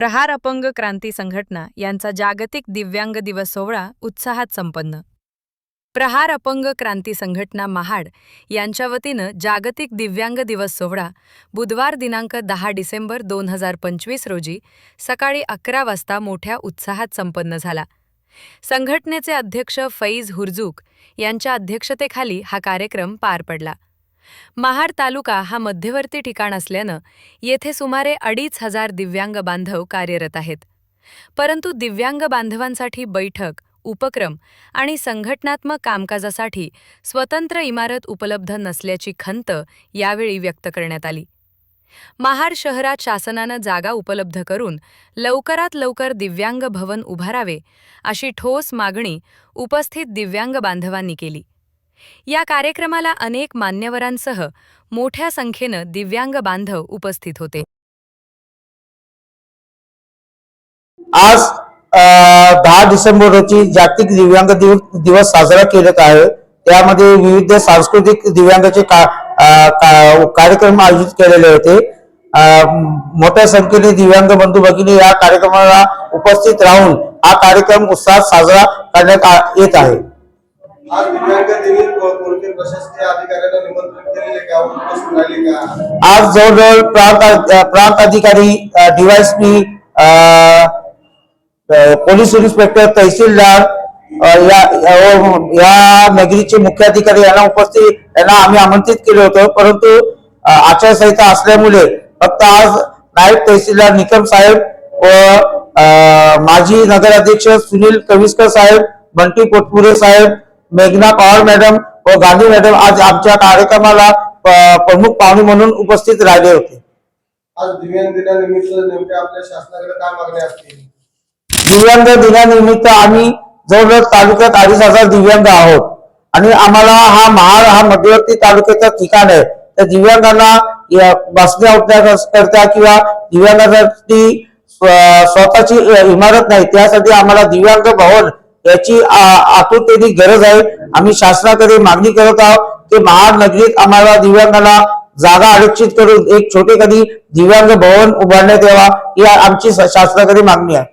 प्रहार अपंग क्रांती संघटना यांचा जागतिक दिव्यांग दिवस सोहळा उत्साहात संपन्न. प्रहार अपंग क्रांती संघटना महाड यांच्या वतीनं जागतिक दिव्यांग दिवस सोहळा बुधवार दिनांक दहा डिसेंबर दोन हजार पंचवीस रोजी सकाळी अकरा वाजता मोठ्या उत्साहात संपन्न झाला. संघटनेचे अध्यक्ष फैज हुरजूक यांच्या अध्यक्षतेखाली हा कार्यक्रम पार पडला. महाड तालुका हा मध्यवर्ती ठिकाण असल्यानं येथे सुमारे अडीच हजार दिव्यांग बांधव कार्यरत आहेत. परंतु दिव्यांग बांधवांसाठी बैठक उपक्रम आणि संघटनात्मक कामकाजासाठी स्वतंत्र इमारत उपलब्ध नसल्याची खंत यावेळी व्यक्त करण्यात आली. महाड शहरात शासनानं जागा उपलब्ध करून लवकरात लवकर दिव्यांग भवन उभारावे अशी ठोस मागणी उपस्थित दिव्यांग बांधवांनी केली. या कार्यक्रमाला अनेक मान्यवरांसह मोठ्या संख्येनं दिव्यांग बांधव उपस्थित होते. आज दहा डिसेंबर रोजी जागतिक दिव्यांग दिवस साजरा केला आहे. त्यामध्ये विविध सांस्कृतिक दिव्यांगाचे का कार्यक्रम आयोजित केलेले होते. मोठ्या संख्येने दिव्यांग बंधू भगिनी या कार्यक्रमाला उपस्थित राहून हा कार्यक्रम उत्साहात साजरा करण्यात येत आहे. आज दिव्यांग दिनी कोणते प्रशासकीय अधिकाऱ्यांना केलेले का? उपस्थित राहिले का? आज जवळजवळ प्रांत प्रांत अधिकारी डीवायसपी पोलीस इन्स्पेक्टर तहसीलदार या या- नगरीचे मुख्य अधिकारी यांना उपस्थित यांना आम्ही आमंत्रित केलं होतं. परंतु आचारसंहिता असल्यामुळे फक्त आज नायब तहसीलदार निकम साहेब व माजी नगराध्यक्ष सुनील कविस्कर साहेब बंटी पोटपुरे साहेब मेघना पवार मॅडम व गांधी मॅडम आज आमच्या कार्यक्रमाला प्रमुख पाहुणे म्हणून उपस्थित राहिले होते. आज दिव्यांग दिनानिमित्त नेमक्या आपल्या शासनाकडे काय मागण्या असतील? दिव्यांग दिनानिमित्त आम्ही जवळजवळ तालुक्यात अडीच हजार दिव्यांग आहोत. आणि आम्हाला हा महाड हा मध्यवर्ती तालुक्याचा ठिकाण आहे. त्या दिव्यांगांना बसण्या उठण्याकरता किंवा दिव्यांगांसाठी स्व- स्वतःची इमारत नाही त्यासाठी आम्हाला दिव्यांग भवन याची आतुरतेने गरज आहे. आम्ही शासनाकडे मागणी करत आहोत की महानगरीत आम्हाला दिव्यांगाला जागा आरक्षित करून एक छोटे कधी दिव्यांग भवन उभारण्यात यावा ही आमची शासनाकडे मागणी आहे.